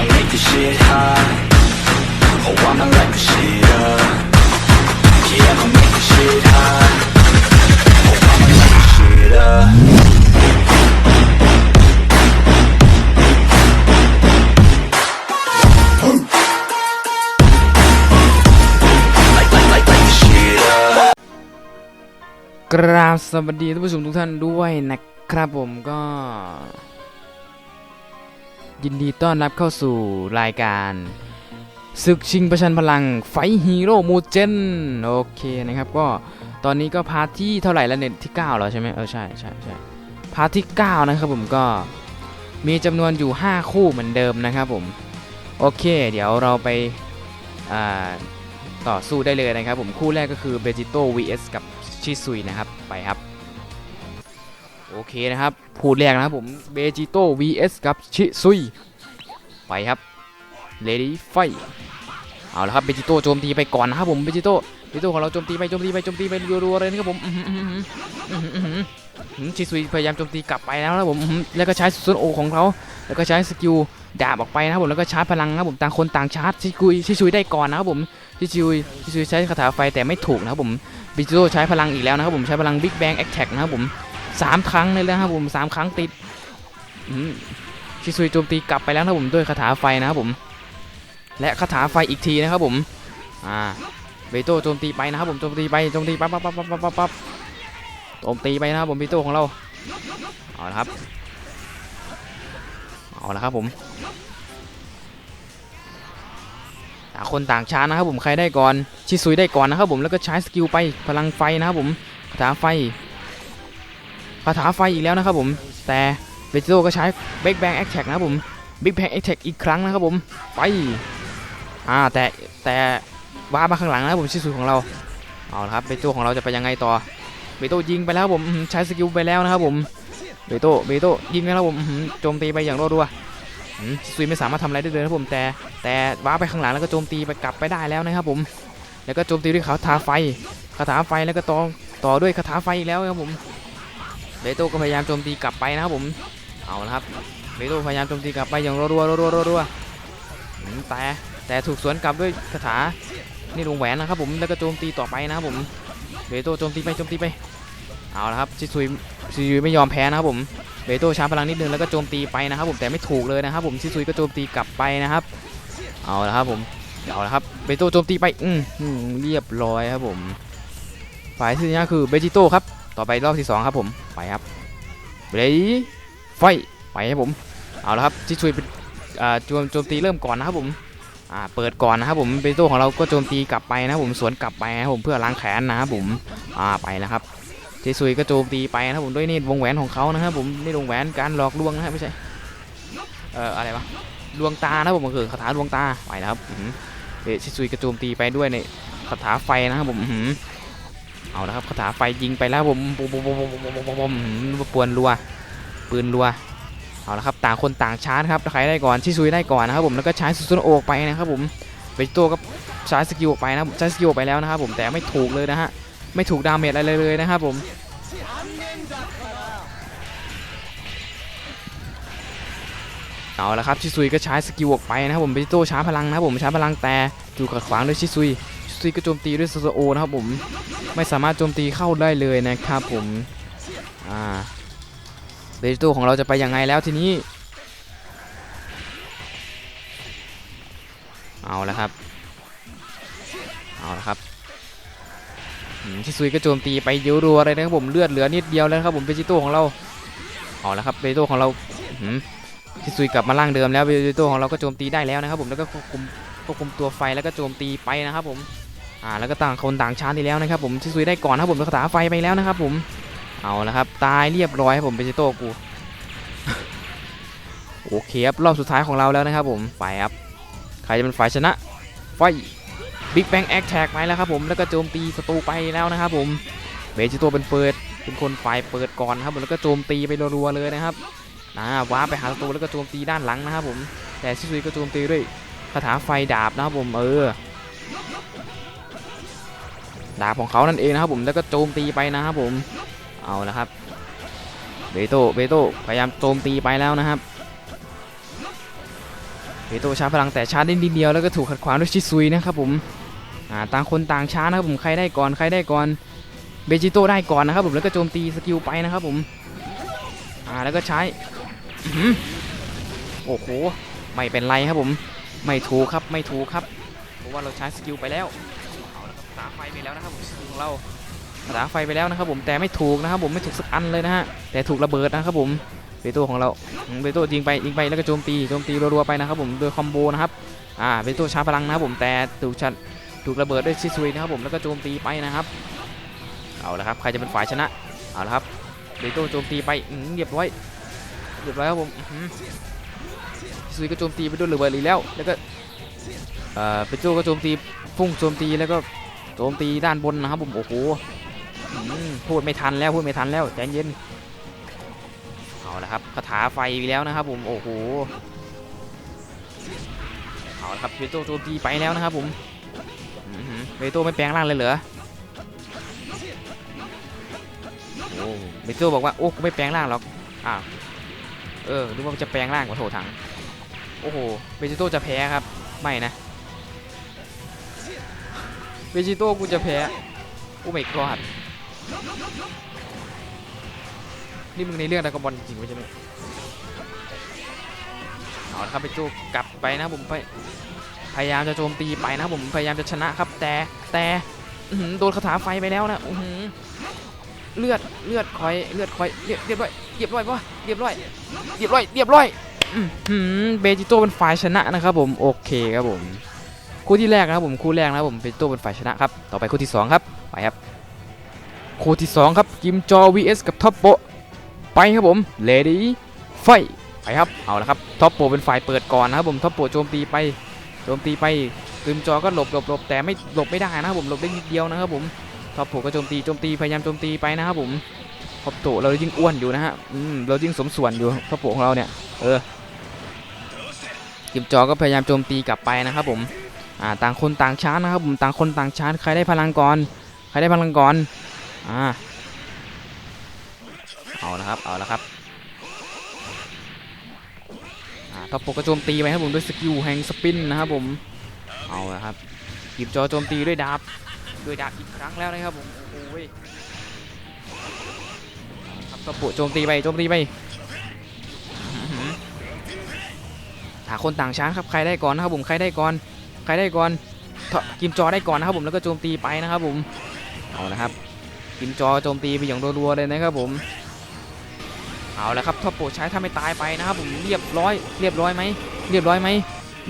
I'ma make this shit hot. Oh, I'ma light this shit up. Yeah, I'ma make this shit hot. Oh, I'ma light this shit up. กราบสวัสดีท่านผู้ชมทุกท่านด้วยนะครับผมก็ ยินดีต้อนรับเข้าสู่รายการศึกชิงประชันพลังไฟฮีโร่มูเจนโอเคนะครับก็ตอนนี้ก็พาร์ทที่เท่าไหร่แล้วเนี่ยที่ 9 แล้วใช่ไหมเออใช่ใช่ใช่พาร์ทที่ 9 นะครับผมก็มีจำนวนอยู่ 5 คู่เหมือนเดิมนะครับผม โอเค เดี๋ยวเราไปาต่อสู้ได้เลยนะครับผมคู่แรกก็คือเบจิโต้ vs กับชิซุยนะครับไปครับ โอเคนะครับคู่แรกนะครับผมเบจิโต้ vs กับชิซุย ไปครับ Lady Fight เอาละครับเบจิโต้โจมตีไปก่อนนะครับผมเบจิโต้เบจิโต้ของเราโจมตีไปโจมตีไปโจมตีไปรัวๆเลยนะครับผมชิซุยพยายามโจมตีกลับไปแล้วนะครับผมแล้วก็ใช้ซุนโอของเขาแล้วก็ใช้สกิลดาบออกไปนะครับผมแล้วก็ชาร์จพลังนะครับผมต่างคนต่างชาร์จชิซุยชิซุยได้ก่อนนะครับผมชิซุยชิซุยใช้คาถาไฟแต่ไม่ถูกนะครับผมเบจิโต้ใช้พลังอีกแล้วนะครับผมใช้พลังบิ๊กแบงแอคแท็กนะครับผม สามครั้งเลยนะครับผมสามครั้งติดชิซุยโจมตีกลับไปแล้วนะผมด้วยคาถาไฟนะครับผม และคาถาไฟอีกทีนะครับผมอ่าเบโตโจมตีไปนะครับผมโจมตีไปโจมตีปั๊บปั๊บปั๊บปั๊บปั๊บปั๊บปั๊บโจมตีไปนะครับผมเบโตของเราเอาละครับเอาละครับผมต่างคนต่างชานะครับผมใครได้ก่อนชิซุยได้ก่อนนะครับผมแล้วก็ใช้สกิลไปพลังไฟนะครับผมคาถาไฟ คาถาไฟอีกแล้วนะครับผม แต่เบจิโตก็ใช้เบกแบงแอคแท็กนะครับผมบิ๊กแบงแอคแท็กอีกครั้งนะครับผม ไปอ่าแต่แต่ว้ามาข้างหลังนะครับผมชิซุของเรา เอาละครับเบจิโตของเราจะไปยังไงต่อ เบโตยิงไปแล้วผมใช้สกิลไปแล้วนะครับผม เบโตเบโตยิงไปแล้วผมโจมตีไปอย่างรวๆอืมชิซุยไม่สามารถทำอะไรได้เลยนะครับผม แต่แต่ว้าไปข้างหลังแล้วก็โจมตีไปกลับไปได้แล้วนะครับผม แล้วก็โจมตีด้วยคาถาไฟคาถาไฟแล้วก็ต่อต่อด้วยคาถาไฟอีกแล้วครับผม เบโต้ก็พยายามโจมตีกลับไปนะครับผมเอาละครับเบโต้พยายามโจมตีกลับไปอย่างรัวๆรัวๆรัวๆแต่แต่ถูกสวนกลับด้วยคาถานี่ลงแหวนนะครับผมแล้วก็โจมตีต่อไปนะครับผมเบโต้โจมตีไปโจมตีไปเอาละครับชิซุยชิซุยไม่ยอมแพ้นะครับผมเบโตชาร์จพลังนิดนึงแล้วก็โจมตีไปนะครับผมแต่ไม่ถูกเลยนะครับผมชิซุยก็โจมตีกลับไปนะครับ เอาละครับผมเอาละครับเบโต้โจมตีไปอืมอืมเรียบร้อยครับผมฝ่ายที่ชนะคือเบจิโต้ครับ ต่อไปรอบที่สองครับผมไปครับเบลไฟไปครับผมเอาละครับชิซุยเป็นอ่าโจมโจมตีเริ่มก่อนนะครับผมเปิดก่อนนะครับผมเบจิโต้ของเราก็โจมตีกลับไปนะผมสวนกลับไปนะผมเพื่อล้างแค้นนะครับผมไปแล้วครับชิซุยก็โจมตีไปนะครับผมด้วยนี่วงแหวนของเขานะครับผมนี่วงแหวนการหลอกลวงนะครับไม่ใช่เอ่ออะไรวะดวงตานะผมก็คือคาถาดวงตาไปนะครับเดชิซุยกระโจมตีไปด้วยในคาถาไฟนะครับผม เอาละครับคาถาไฟยิงไปแล้วผมปุ๊บปุ๊บปุ๊บปุ๊บปุ๊บปุ๊บปุ๊บอื้อหือปวนรัวปืนรัวเอาละครับต่างคนต่างชาร์จครับใครได้ก่อนชิซุยได้ก่อนนะครับผมแล้วก็ใช้ซุนโอกไปนะครับผมเบจิโต้ก็ใช้สกิลออกไปนะใช้สกิลออกไปแล้วนะครับผมแต่ไม่ถูกเลยนะฮะไม่ถูกดาเมจอะไรเลยนะครับผมเอาละครับชิซุยก็ใช้สกิลออกไปนะครับผมเบจิโต้ช้าพลังนะครับผมช้าพลังแต่ถูกขัดขวางด้วยชิซุย ซุยก็โจมตีด้วยโซโอนะครับผมไม่สามารถโจมตีเข้าได้เลยนะครับผมอ่าเบจิโตของเราจะไปยังไงแล้วทีนี้เอาละครับเอาละครับชิซุยก็โจมตีไปเยอะรัวเลยนะครับผมเลือดเหลือนิดเดียวแล้วครับผมเบจิโตของเราเอาละครับเบจิโตของเราชิซุยกลับมาล่างเดิมแล้วเบจิโตของเราก็โจมตีได้แล้วนะครับผมแล้วก็ควบคุมควบคุมตัวไฟแล้วก็โจมตีไปนะครับผม อ่าแล้วก็ต่างคนต่างชาร์จที่แล้วนะครับผมชิซุยได้ก่อนนะครับผมแล้วคาถาไฟไปแล้วนะครับผมเอาละครับตายเรียบร้อยครับผมเบจิโต้กูโอเคครับรอบสุดท้ายของเราแล้วนะครับผมไปครับใครจะเป็นฝ่ายชนะไฟบิ๊กแบงแอคแท็กไปแล้วครับผมแล้วก็โจมตีศัตรูไปแล้วนะครับผมเบจิโตเป็นเปิดเป็นคนฝ่ายเปิดก่อนครับผมแล้วก็โจมตีไปรัวๆเลยนะครับนะว้าไปหาศัตรูแล้วก็โจมตีด้านหลังนะครับผมแต่ชิซุยก็โจมตีด้วยคาถาไฟดาบนะครับผมเออ ดาบของเขานั่นเองนะครับผมแล้วก็โจมตีไปนะครับผมเอาละครับเบโตเบโตพยายามโจมตีไปแล้วนะครับเบโตชาร์จพลังแต่ชาร์จได้นิดเดียวแล้วก็ถูกขัดขวางด้วยชิซุยนะครับผมอ่าต่างคนต่างชาร์จนะครับผมใครได้ก่อนใครได้ก่อนเบจิโต้ได้ก่อนนะครับผมแล้วก็โจมตีสกิลไปนะครับผมอ่าแล้วก็ใช้โอ้โหไม่เป็นไรครับผมไม่ถูกครับไม่ถูกครับเพราะว่าเราใช้สกิลไปแล้ว ฟไปแล้วนะครับผมสกิลของเราคาถาไฟไปแล้วนะครับผมแต่ไม่ถูกนะครับผมไม่ถูกสักอันเลยนะฮะแต่ถูกระเบิดนะครับผมเบโต้ของเราเบโต้ยิงไปยิงไปแล้วก็โจมตีโจมตีรัวๆไปนะครับผมโดยคอมโบนะครับอ่าเบโต้ชาร์พลังนะครับผมแต่ถูกชัดถูกระเบิดด้วยชิซุยนะครับผมแล้วก็โจมตีไปนะครับเอาละครับใครจะเป็นฝ่ายชนะเอาละครับเบโต้โจมตีไปเรียบร้อยเรียบร้อยครับผมชิซุยก็โจมตีไปด้วยระเบิดอีกแล้วแล้วก็เอ่อเบโต้ก็โจมตีพุ่งโจมตีแล้วก็ โจมตีด้านบนนะครับผมโอ้โหพูดไม่ทันแล้วพูดไม่ทันแล้วใจเย็นเอาละครับคาถาไฟไปแล้วนะครับผมโอ้โหเอาละครับเวโตโจมตีไปแล้วนะครับผมเวโตไม่แปลงร่างเลยเหรอโอ้เวโตบอกว่าโอ้กูไม่แปลงร่างหรอกอ้าวเออนึกว่าจะแปลงร่างกว่าโถถังโอ้โหเวจิโตจะแพ้ครับไม่นะ เวจิโต้กูจะแพ้โอ้ไม่กอดนี่มึงในเรื่องดรากอนบอลจริงๆไม่ใช่ไหมเอาละครับไปโจกลับไปนะผมไป พยายามจะโจมตีไปนะผมพยายามจะชนะครับ แต่แต่โดนคาถาไฟไปแล้วนะอื้อหือเลือดเลือดคอยเลือดคอยเรียบเรียบร้อยเรียบร้อยปะเรียบร้อยเรียบร้อยเรียบร้อยเบจิโต้เป็นฝ่ายชนะนะครับผมโอเคครับผม คู่ที่แรกนะครับผมคู่แรกนะครับผมเบจิโต้เป็นฝ่ายชนะครับ ต่อไปคู่ที่สองครับไปครับคู่ที่ 2 ครับกิมจอ vs กับท็อปโปไปครับผมเลดี้ไฟไปครับเอาละครับท็อปโปเป็นฝ่ายเปิดก่อนนะครับผมท็อปโปโจมตีไปโจมตีไปกิมจอก็หลบหลบหลบแต่ไม่หลบไม่ได้นะครับผมหลบได้นิดเดียวนะครับผมท็อปโปก็โจมตีโจมตีพยายามโจมตีไปนะครับผมท็อปโปเรายิ่งอ้วนอยู่นะฮะอืมเรายิ่งสมส่วนอยู่ท็อปโปของเราเนี่ยเออกิมจอก็พยายามโจมตีกลับไปนะครับผม อ่าต่างคนต่างชาร์จนะครับผมต่างคนต่างชาร์จใครได้พลังก่อนใครได้พลังก่อนอ่าเอาละครับเอาละครับอ่าท็อปโปก็โจมตีไปครับผมด้วยสกิลแห่งสปินนะครับผมเอาละครับหยิบจอโจมตีด้วยดาบด้วยดาบอีกครั้งแล้วนะครับผมโอ้ยครับท็อปโปโจมตีไปโจมตีไปหาคนต่างชาร์จครับใครได้ก่อนนะครับผมใครได้ก่อน ครได้ก่อนกิมจอได้ก่อนนะครับผมแล้วก็โจมตีไปนะครับผมเอาละครับกิมจอโจมตีไปอย่างรัวๆเลยนะครับผมเอาละครับท็อปโปใช้ถ้าไม่ตายไปนะครับผมเรียบร้อย เรียบร้อยไหมเรียบร้อยไหม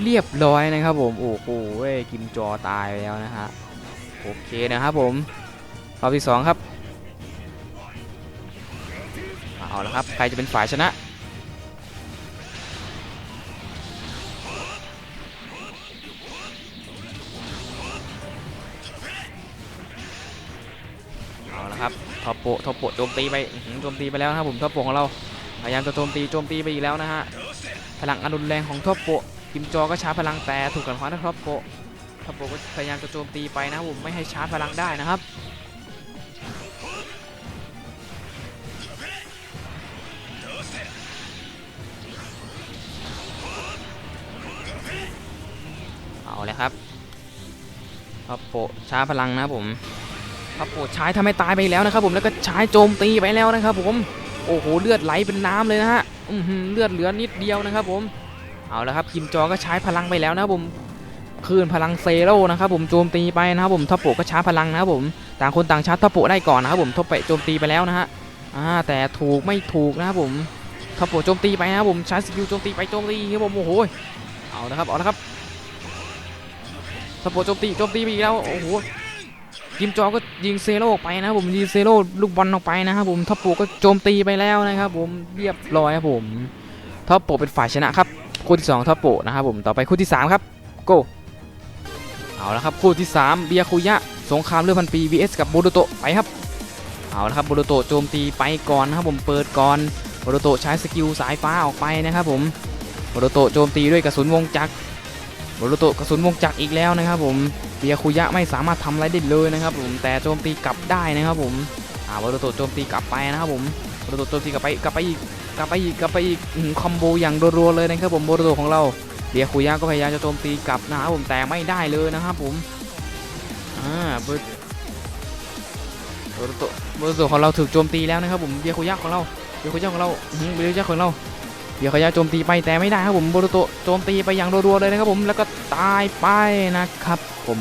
เรียบร้อยนะครับผมโอ้โหเว้ยกิมจอตายแล้วนะฮะโอเคนะครับผมรอบที่สองครับเอาละครับใครจะเป็นฝ่ายชนะ ท็อปโปท็อปโปโจมตีไปโจมตีไปแล้วครับผมท็อปโปของเราพยายามจะโจมตีโจมตีไปอีกแล้วนะฮะพลังอนุนแรงของท็อปโปกิมจอก็ชาร์จพลังแต่ถูกกันขวางด้วยท็อปโปท็อปโปก็พยายามจะโจมตีไปนะผมไม่ให้ชาร์จพลังได้นะครับเอาเลยครับท็อปโปชาร์จพลังนะผม ครับผมท็อปโปใช้ทำให้ตายไปแล้วนะครับผมแล้วก็ใช้โจมตีไปแล้วนะครับผมโอ้โหเลือดไหลเป็นน้ำเลยนะฮะอื้อหือเลือดเหลือนิดเดียวนะครับผมเอาละครับคิมจอก็ใช้พลังไปแล้วนะครับผมคืนพลังเซโร่นะครับผมโจมตีไปนะครับผมท็อปโปก็ชาร์จพลังนะครับผมต่างคนต่างชาร์จท็อปโปได้ก่อนนะครับผมท็อปโปโจมตีไปแล้วนะฮะอ่าแต่ถูกไม่ถูกนะครับผมท็อปโปโจมตีไปนะครับผมใช้สกิลโจมตีไปโจมตีครับผมโอ้โหเอาละครับเอาละครับสปอร์ตโจมตีโจมตีไปอีกแล้วโอ้โห กิมจอก็ยิงเซโร่ไปนะครับผมยิงเซโร่ลูกบอลออกไปนะครับผมท็อปโปก็โจมตีไปแล้วนะครับผมเรียบร้อยครับผมท็อปโปเป็นฝ่ายชนะครับคู่ที่สองท็อปโปนะครับผมต่อไปคู่ที่สามครับโกเอาละครับคู่ที่สามเบียคุยะสงครามเรือพันปี vs กับโบโดโตไปครับเอาละครับโบโดโตโจมตีไปก่อนนะครับผมเปิดก่อนโบโดโตใช้สกิลสายฟ้าออกไปนะครับผมโบโดโตโจมตีด้วยกระสุนวงจักร บรุโตกระสุนวงจักรอีกแล้วนะครับ ผมเบียคุยะไม่สามารถทำอะไรได้เลยนะครับ ผมแต่โจมตีกลับได้นะครับ ผมอ่าบรุโตโจมตีกลับไปนะครับ ผมบรุโตโจมตีกลับไปกลับไปอีกกลับไปอีกกลับไปอีกคอมโบอย่างรัวๆเลยนะครับผมบรุโตของเราเบียคุยะก็พยายามจะโจมตีกลับนะครับผมแต่ไม่ได้เลยนะครับ ผมอ่าบร์โตบโรโตของเราถูกโจมตีแล้วนะครับ ผมเบียคุยะของเราเบียคุยะของเราเบียคุยะของเรา เบียร์คุยะโจมตีไปแต่ไม่ได้ครับผมโบโรโตโจมตีไปอย่างรัวๆเลยนะครับผมแล้วก็ตายไปนะครับผม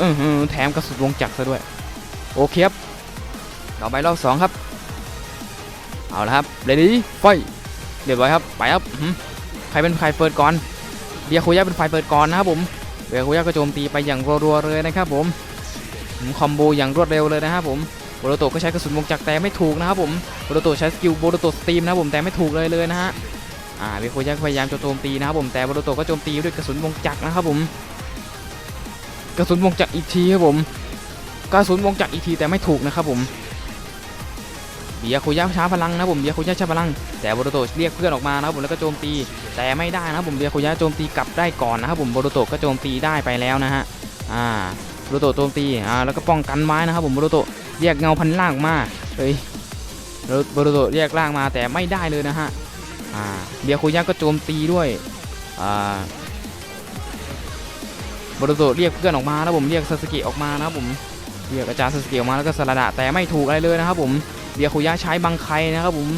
อืออแถมกระสุนวงจักรซะด้วย โอเคครับต่อไปรอบสองครับ เอาละครับเรดี้ไฟเรียบร้อยครับไปครับใครเป็นใครเปิดก่อนเบียร์คุยะเป็นฝ่ายเปิดก่อนนะครับผมเบียร์คุยะก็โจมตีไปอย่างรัวๆเลยนะครับผมผมคอมโบอย่างรวดเร็วเลยนะครับผมโบโรโตก็ใช้กระสุนวงจักรแต่ไม่ถูกนะครับผม โบโรโตใช้สกิลโบโรโตสตรีมนะผมแต่ไม่ถูกเลยเลยนะฮะอ่าเบียร์คุยะก็พยายามจะโจมตีนะครับผมแต่โบโรโตก็โจมตีด้วยกระสุนวงจักรนะครับผมกระสุนวงจักรอีกทีครับผมกระสุนวงจักรอีกทีแต่ไม่ถูกนะครับผมเบียร์คุยะช้าพลังนะผมเบียร์คุยะช้าพลัง แต่โบโรโตเรียกเพื่อนออกมานะครับผมแล้วก็โจมตีแต่ไม่ได้นะผมเบียร์คุยะโจมตีกลับได้ก่อนนะครับผมโบโรโตก็โจมตีได้ไปแล้วนะฮะอ่าโบโรโตโจมตีอ่าแล้วก็ป้องกันไว้นะครับผมโบโรโตเรียกเงาพันล่างออกมาเฮ้ย บโรโตเรียกล่างมาแต่ไม่ได้เลยนะฮะเบียคุยะก็โจมตีด้วยบโรโตเรียกเพื่อนออกมานะครับผมเรียกซาสกิออกมานะครับผมเรียกอาจารย์ซาสกิออกมาแล้วก็สลัดะแต่ไม่ถูกอะไรเลยนะครับผมเบียคุยะใช้บังไคนะครับผม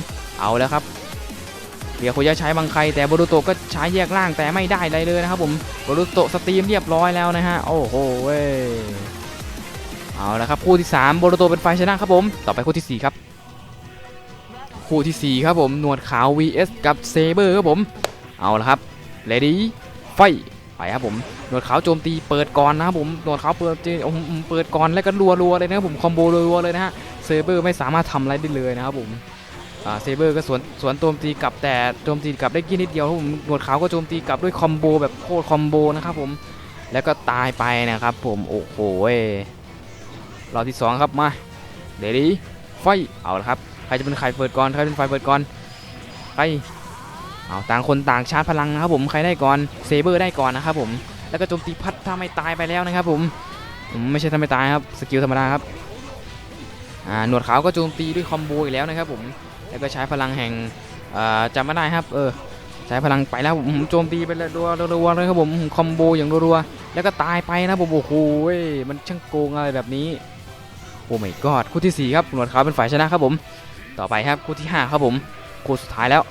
เอาแล้วครับเบียร์โคยะใช้บางใครแต่บรูโตก็ใช้แยกล่างแต่ไม่ได้อะไรเลยนะครับผมบรูโตสตรีมเรียบร้อยแล้วนะฮะโอ้โหเว้ยเอาละครับคู่ที่3บรูโตเป็นฝ่ายชนะครับผมต่อไปคู่ที่4ครับ คู่ทีสี่ 4 ครับผมหนวดขาว vs กับเซเบอร์ครับผมเอาละครับเลดี้ไฟไปครับผมหนวดขาวโจมตีเปิดก่อนนะครับผมหนวดขาวเปิดเจโอ้โหเปิดก่อนแล้วก็รัวๆเลยนะครับผมคอมโบรัวๆเลยนะฮะเซเบอร์ไม่สามารถทำอะไรได้เลยนะครับผมเซเบอร์ก็สวนสวนโจมตีกลับแต่โจมตีกลับได้แค่นิดเดียวครับผมหนวดขาวก็โจมตีกลับด้วยคอมโบแบบโคตรคอมโบนะครับผมแล้วก็ตายไปนะครับผมโอ้โหเรอบที่สองครับมาเดี๋ยวดีไฟเอาละครับ ใครจะเป็นใครเปิดก่อน ใครเป็นไฟเปิดก่อน ไป เอาต่างคนต่างชาร์จพลังนะครับผม ใครได้ก่อน เซเบอร์ได้ก่อนนะครับผม แล้วก็โจมตีพัดถ้าไม่ตายไปแล้วนะครับผม ผมไม่ใช่ถ้าไม่ตายครับ สกิลธรรมดาครับ อ่า หนวดขาวก็โจมตีด้วยคอมโบอีกแล้วนะครับผม แล้วก็ใช้พลังแห่งจำไม่ได้ครับ เออ ใช้พลังไปแล้วผมโจมตีไปเลยรัวรัวๆเลยครับผม คอมโบอย่างรัวๆ แล้วก็ตายไปนะผมโอ้โหเว้ยมันช่างโกงอะไรแบบนี้ โอ้ไม่กอดคู่ที่ 4 ครับหนวดขาวเป็นฝ่ายชนะครับผม ต่อไปครับคู่ที่ 5 ครับผม คู่สุดท้ายแล้ว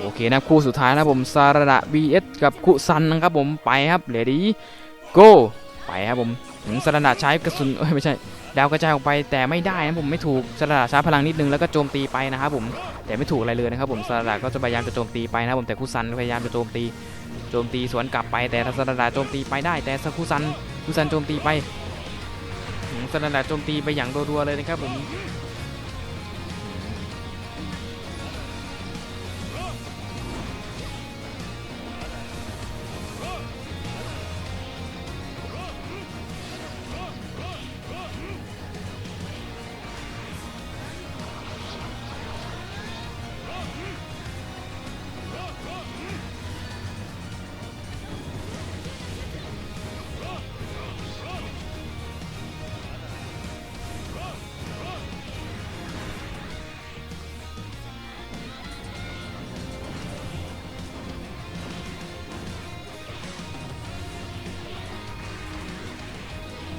โอเคนะครับคู่สุดท้ายนะผมซาระดะ vs กับคุซันนะครับผมไปครับเลดี้โกไปครับผมถึงซาระดะใช้กระสุนเอ้ยไม่ใช่ดาวกระจายออกไปแต่ไม่ได้นะผมไม่ถูกสลัดชาร์จพลังนิดนึงแล้วก็โจมตีไปนะครับผมแต่ไม่ถูกอะไรเลยนะครับผมสลัดก็จะพยายามจะโจมตีไปนะครับผมแต่คุซันพยายามจะโจมตีโจมตีสวนกลับไปแต่สลัดโจมตีไปได้ แต่คุซันคุซันโจมตีไปสลัดโจมตีไปอย่างรัวๆเลยนะครับผม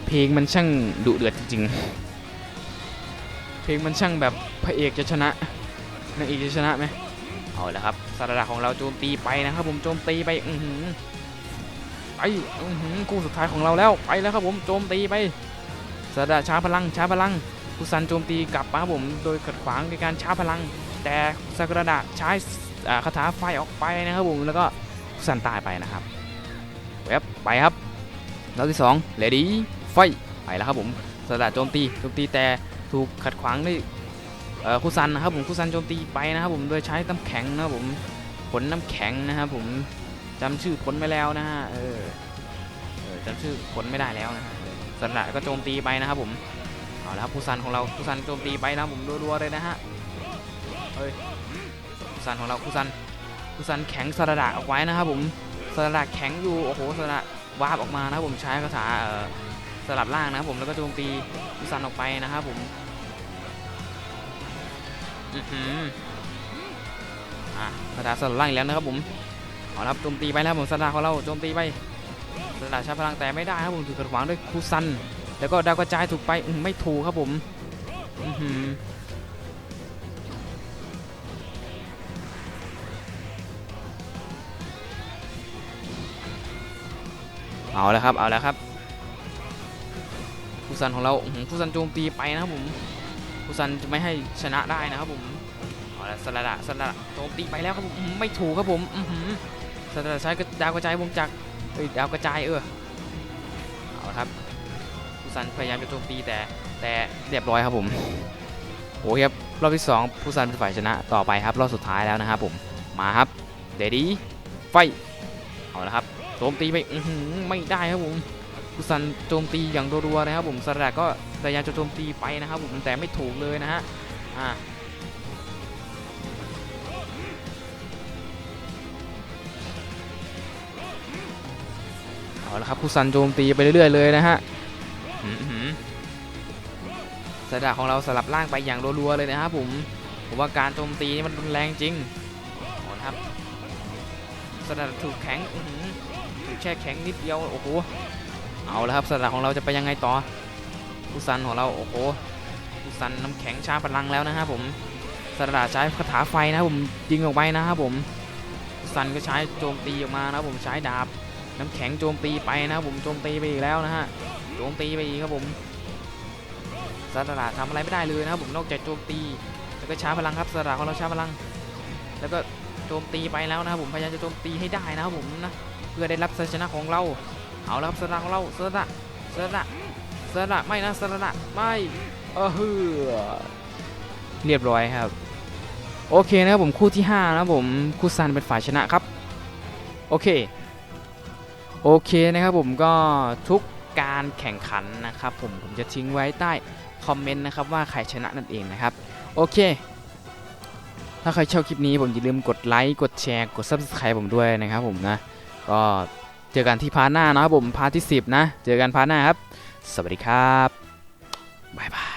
เพลงมันช่างดุเดือดจริงๆ เพลงมันช่างแบบพระเอกจะชนะนางเอกจะชนะไหมเอาละครับสารดาของเราโจมตีไปนะครับผมโจมตีไปอือหือไปอือหือคู่สุดท้ายของเราแล้วไปแล้วครับผมโจมตีไปสารดาช้าพลังช้าพลังกุซันโจมตีกลับมาครับผมโดยขัดขวางในการช้าพลัง แต่สากระดาใช้คาถาไฟออกไปนะครับผมแล้วก็กุซันตายไปนะครับเว็บไปครับรอบที่สองเลดี้ ไฟไปแล้วครับผมสารดโจมตีโจมตีแต่ถูกขัดขวางด้วยคุซันนะครับผมคุซันโจมตีไปนะครับผมโดยใช้น้ำแข็งนะครับผมผลน้ำแข็งนะครับผมจำชื่อผลไม่แล้วนะฮะเออจำชื่อผลไม่ได้แล้วนะฮะสระก็โจมตีไปนะครับผมเอาละครับคุซันของเราคุซันโจมตีไปนะครับผมรัวๆเลยนะฮะเฮ้ยคุซันของเราคุซันคุซันแข็งสระดออกไว้นะครับผมสระดแข็งอยู่โอ้โหสระดวาบออกมานะครับผมใช้คาถาเอ่อ สลับล่างนะครับผมแล้วก็โจมตีคุซันออกไปนะครับผมอือหืออะคาถาสลับล่างอีกแล้วนะครับผมเอาครับโจมตีไปแล้วครับผมสตาร์ของเราโจมตีไปสตาร์ใช้พลังแต่ไม่ได้ครับผมถูกขัดขวางด้วยคูซัน แล้วก็ดาวกระจายถูกไปอืมไม่ถูกครับผมอือหือเอาแล้วครับ เอาแล้วครับ ซันของเราฟูซันโจมตีไปนะครับผมคูซันจะไม่ให้ชนะได้นะครับผมเอาละสลัดะสลัดะโจมตีไปแล้วครับผมไม่ถูกครับผมอื้อหือสลัดะใช้ดาวกระจายวงจักรเอ้ยดาวกระจายเออเอาละครับผู้ซันพยายามจะโจมตีแต่แต่เรียบร้อยครับผมโอ้ครับรอบที่สองผู้ซันเป็นฝ่ายชนะต่อไปครับรอบสุดท้ายแล้วนะครับผมมาครับเดดี้ไฟเอาละครับโจมตีไปอื้อหือไม่ได้ครับผม ผู้ซันโจมตีอย่างรัวๆนะครับผมสระก็พยายามจะโจมตีไปนะครับผมแต่ไม่ถูกเลยนะฮะอ่าเอาละครับผู้ซันโจมตีไปเรื่อยๆเลยนะฮะอื้อหือสะดาของเราสลับล่างไปอย่างรัวๆเลยนะครับผมผมว่าการโจมตีนี่มันรุนแรงจริงเอาละครับสระดาถูกแข็งอื้อหือถูกแช่แข็งนิดเดียวโอ้โห เอาและครับสะของเราจะไปยังไงต่อกุซันของเราโอ้โหกุซันน้ำแข็งชาพลังแล้วนะครับผมสะใช้คาถาไฟนะครับผมยิงออกไปนะครับผมซันก็ใช้โจมตีออกมานะครับผมใช้ดาบ น้ำแข็งโจมตีไปนะครับผมโจมตีไปอีกแล้วนะฮะโจมตีไปอีกครับผมซาดาทำอะไรไม่ได้เลยนะครับผมนอกจากโจมตี แล้วก็ช้าพลังครับซาดาของเราช้าพลัง แล้วก็โจมตีไปแล้วนะครับผมพยายามจะโจมตีให้ได้นะครับผมนะเพื่อได้รับชัยชนะของเรา เอาแล้วครับซาดาของเราซาดาซาดาซาดาไม่นะซาดาไม่เออฮือเรียบร้อยครับ โอเคนะครับผมคู่ที่ห้านะผมคู่ซันเป็นฝ่ายชนะครับ โอเค โอเคนะครับผมก็ทุกการแข่งขันนะครับผมผมจะทิ้งไว้ใต้คอมเมนต์นะครับว่าใครชนะนั่นเองนะครับ โอเค ถ้าใครชอบคลิปนี้ผมอย่าลืมกดไลค์กดแชร์กด Subscribe ผมด้วยนะครับผมนะ ก็ จอกันที่พาร์ทหน้านะครับผมพาร์ทที่ 10 นะ เจอกันพาร์ทหน้าครับ สวัสดีครับ บ๊ายบาย